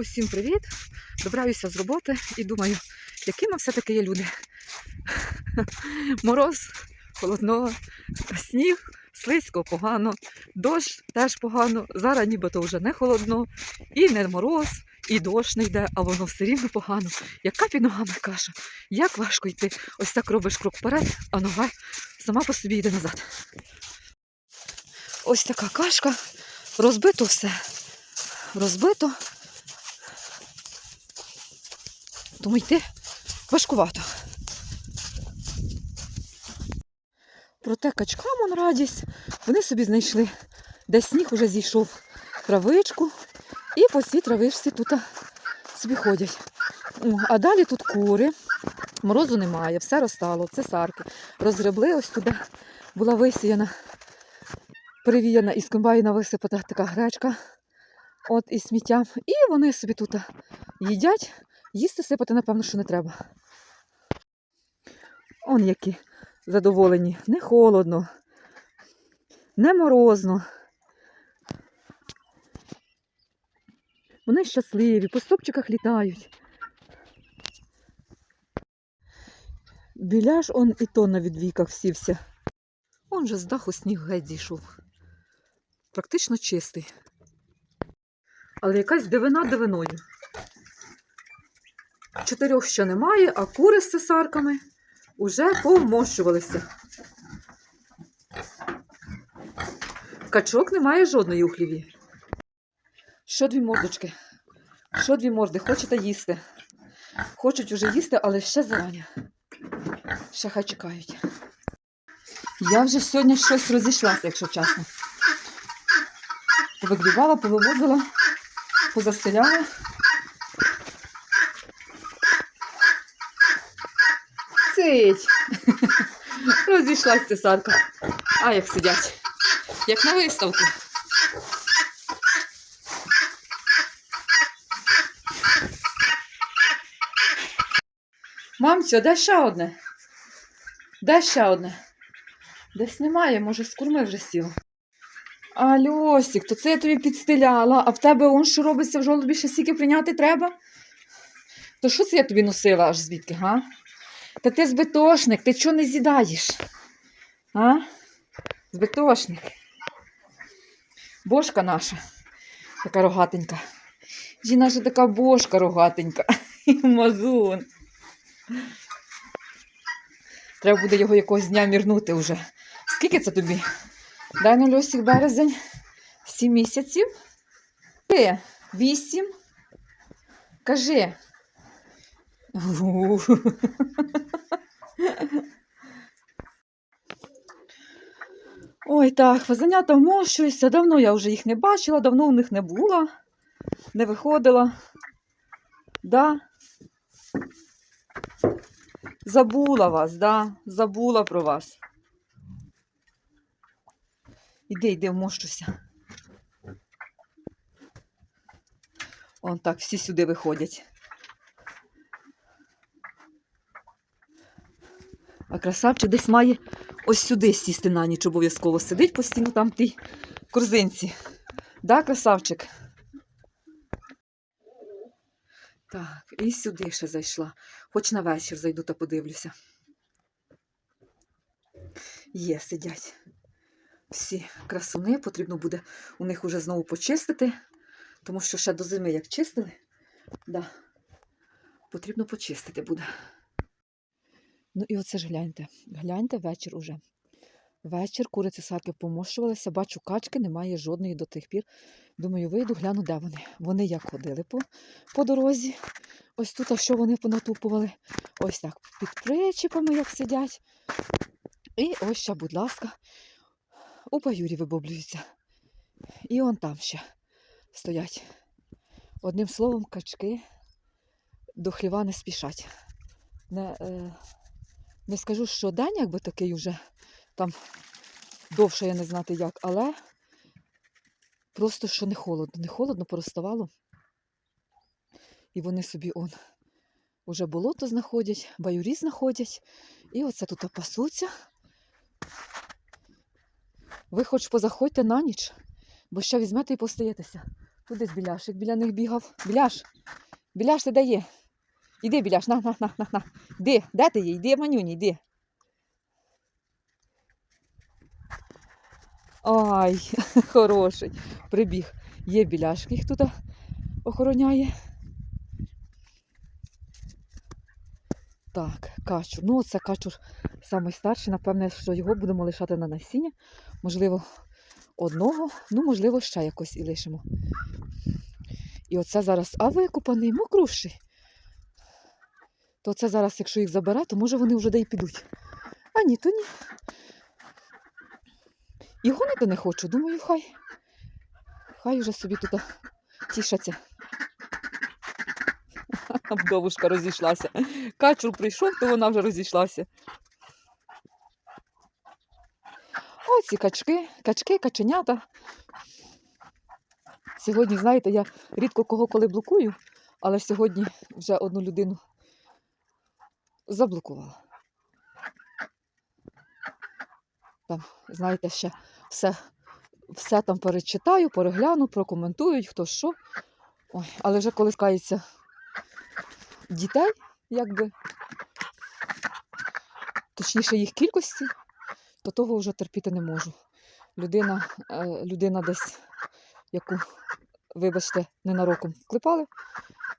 Усім привіт! Добираюся з роботи і думаю, які ми все-таки є люди. Мороз, холодно, сніг, слизько, погано, дощ теж погано. Зараз нібито вже не холодно, і не мороз, і дощ не йде, а воно все рівно погано. Яка під ногами каша, як важко йти. Ось так робиш крок вперед, а нога сама по собі йде назад. Ось така кашка, розбито все. Розбито. Тому йти важкувато. Проте качкам он радість. Вони собі знайшли, де сніг уже зійшов травичку, і по цій травичці тут собі ходять. А далі тут кури. Морозу немає, все розстало, це сарки. Розгребли ось туди, була висіяна, привіяна із комбайна висипата така гречка. От і сміттям. І вони собі тут їдять. Їсти сипати, напевно, що не треба. Он які задоволені. Не холодно, не морозно. Вони щасливі, по стопчиках літають. Біляш он і то на відвіках всівся. Он же з даху сніг геть зійшов. Практично чистий. Але якась дивина дивиною. Чотирьох ще немає, а кури з цесарками уже помощувалися. Качок немає жодної у хліві. Що дві мордочки? Що дві морди? Хочете їсти? Хочуть уже їсти, але ще зарані. Ще хай чекають. Я вже сьогодні щось розійшлася, якщо чесно. Повигрівала, повивозила, позастеляла. Сидь. Розійшлась цесарка. А як сидять. Як на виставку. Мамцю, де ще одне? Де ще одне? Десь немає, може, з курми вже сіло. А, Льосік, то це я тобі підстеляла, а в тебе он що робиться в жолобі, ще стільки прийняти треба? То що це я тобі носила аж звідки, га? Та ти збитошник, ти чого не з'їдаєш? А? Збитошник. Бошка наша, така рогатенька. Жі наша така бошка рогатенька. Мазун. Треба буде його якогось дня мірнути вже. Скільки це тобі? Дай на льосик березень. Сім місяців. Ти? Вісім. Кажи. Ой, так, фазанята вмощуюся. Давно я вже їх не бачила, давно у них не була, не виходила. Да. Забула вас, да? Забула про вас. Іди, йди, вмощуся. Он так, всі сюди виходять. А красавчик десь має ось сюди сісти на ніч обов'язково. Сидить постійно там в тій корзинці. Да, красавчик? Так, і сюди ще зайшла. Хоч на вечір зайду та подивлюся. Є, сидять. Всі красуни, потрібно буде у них уже знову почистити, тому що ще до зими як чистили, да, потрібно почистити буде. Ну і оце ж гляньте. Гляньте вечір уже. Вечір, куриці сарки помощувалися, бачу, качки немає жодної до тих пір. Думаю, вийду, гляну, де вони. Вони як ходили по, по дорозі. Ось тут, а що вони понатупували. Ось так під причіпами, як сидять. І ось ще, будь ласка, у паюрі вибоблюються. І он там ще стоять. Одним словом, качки до хліва не спішать. Не, е, не скажу, що день якби такий уже там довше я не знати як, але просто що не холодно. Не холодно пороставало. І вони собі он уже болото знаходять, баюрі знаходять. І оце тут пасуться. Ви хоч позаходьте на ніч, бо ще візьмете і постаєтеся. Тут десь біляшик біля них бігав. Біляш! Біляш, ти де є? Іди, біляш, на, на, на, на, на. Іди, де ти є? Іди, манюні, іди. Ай, хороший. Прибіг. Є біляшки, їх тут охороняє. Так, качур. Ну, це качур самий старший. Напевне, що його будемо лишати на насіння. Можливо, одного, ну, можливо, ще якось і лишимо. І оце зараз, а викупаний, мокруший. То це зараз, якщо їх забере, то може вони вже де й підуть. А ні, то ні. І гонити не хочу, думаю, хай. Хай вже собі тут тішаться. Вдовушка розійшлася. Качур прийшов, то вона вже розійшлася. Ось ці качки, качки, каченята. Сьогодні, знаєте, я рідко кого коли блокую, але сьогодні вже одну людину заблокувала. Там, знаєте, ще все, все там перечитаю, перегляну, прокоментують, хто що. Ой, але вже коли скається дітей, якби, точніше їх кількості, то того вже терпіти не можу. Людина, е, людина десь, яку, вибачте, ненароком вклепали,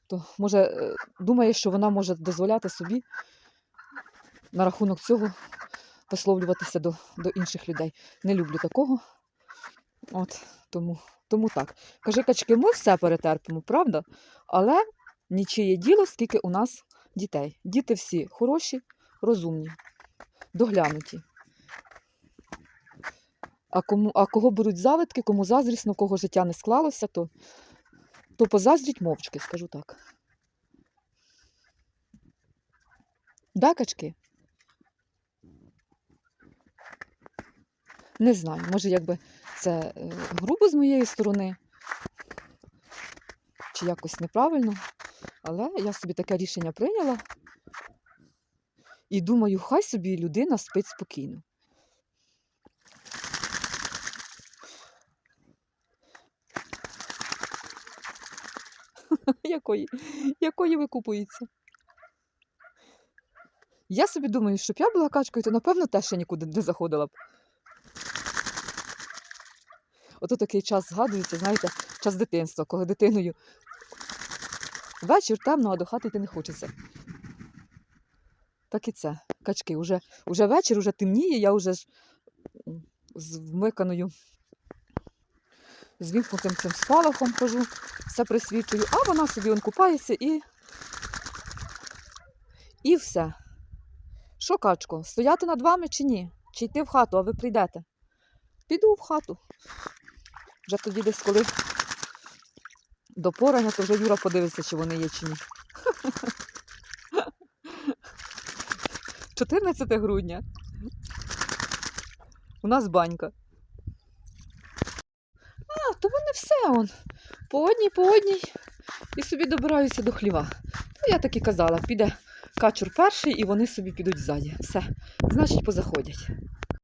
то може е, думає, що вона може дозволяти собі на рахунок цього висловлюватися до, до інших людей. Не люблю такого. От, тому, тому так. Кажи, качки, ми все перетерпимо, правда? Але нічиє діло, скільки у нас дітей. Діти всі хороші, розумні, доглянуті. А, кому, а кого беруть завидки, кому заздрісно, кого життя не склалося, то, то позаздріть мовчки, скажу так. Да, качки? Не знаю, може, якби це е, грубо з моєї сторони, чи якось неправильно, але я собі таке рішення прийняла. І думаю, хай собі людина спить спокійно. Якої, якої викупується? Я собі думаю, щоб я була качкою, то напевно теж ще нікуди не заходила б. Ото такий час згадується, знаєте, час дитинства, коли дитиною вечір темно, а до хати йти не хочеться. Так і це. Качки. Уже, уже вечір, уже темніє, я вже з вмиканою, з вімкнутим цим спалахом хожу, все присвічую, а вона собі он купається і. І все. Що, качко, стояти над вами чи ні? Чи йти в хату, а ви прийдете? Піду в хату. Вже тоді десь коли до порання, то вже Юра подивиться, чи вони є, чи ні. 14 грудня. У нас банька. А, то вони все он. По одній, по одній. І собі добираються до хліва. Ну, я так і казала, піде качур перший, і вони собі підуть ззаді. Все, значить, позаходять.